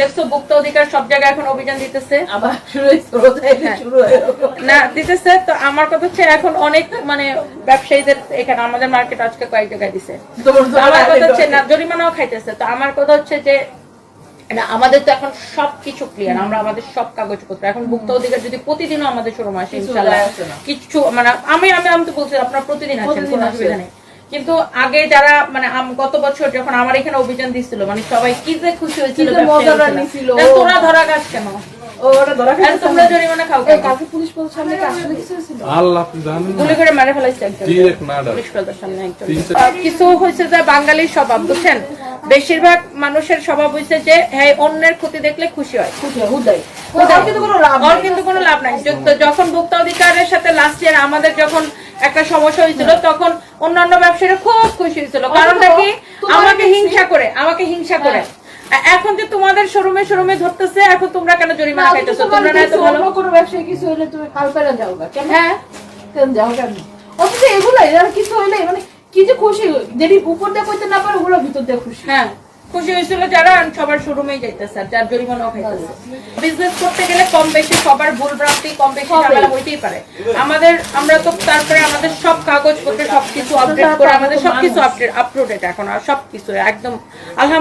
দেখছ ভোক্তা অধিকার সব জায়গায় এখন অভিযান দিতেছে। আবার শুরু। শুরু। না দিতেছে তো আমার কথা হচ্ছে এখন অনেক মানে ব্যবসায়ীদের এখানে আমাদের মার্কেট আজকে কয়েক জায়গায় দিছে। তো আমার কথা হচ্ছে না জরিমানাও খাইতেছে। তো আমার কথা হচ্ছে যে না আমাদের তো এখন সবকিছু ক্লিয়ার আমরা আমাদের সব কাগজপত্র এখন ভুক্ত অধিকার যদি প্রতিদিনও আমাদের শোরুম আসে কিছু ইনশাল্লাহ। মানে আমি আমি আমি তো বলছি আপনারা প্রতিদিন আছেন কোনো অসুবিধা নেই। কিন্তু আগে যারা মানে গত বছর যখন আমার এখানে অভিযান দিছিল মানে সবাই কি যে খুশি হয়েছিল তোরা ধরা গাছ কেন? কিছু হয়েছে যে বাঙালির স্বভাব বুঝছেন? বেশিরভাগ মানুষের স্বভাব হয়েছে যে হ্যাঁ অন্যের ক্ষতি দেখলে খুশি হয়। কিন্তু কোনো লাভ নাই। যখন ভোক্তা অধিকারের সাথে লাস্ট ইয়ার আমাদের যখন একটা সমস্যা হয়েছিল তখন অন্যান্য ব্যবসায়ীরা খুব খুশি হয়েছিল। কারণটা কি? আমাকে হিংসা করে আমাকে হিংসা করে। এখন যে তোমাদের শোরুমে শোরুমে ধরতেছে এখন তোমরা কেন জরিমানা খাইতেছো? তোমরা না এত ভালো? কোনো ব্যবসায়ী কিছু হইলে তুমি কাল পেরে যাও কেন? হ্যাঁ। কেন যাও কেন অথচ এগুলাই কিছু হইলে মানে কি যে খুশি যেটি উপর দিয়ে কইতে না পারে ওগুলো ভিতর দিয়ে খুশি। হ্যাঁ। খুশি হয়েছিল যারা সবার শোরুমেই যাইতেছে আর যার জরিমানাও খাইতেছে। বিজনেস করতে গেলে কম বেশি সবার ভুল ভ্রান্তি কম বেশি। ঝামেলা হইতেই পারে। আমাদের আমরা তো তারপরে আমাদের সব কাগজপত্র সবকিছু আপডেট করে আমাদের সবকিছু আপডেট আপলোডেড এখন আর সবকিছু একদম আলহামদুলিল্লাহ।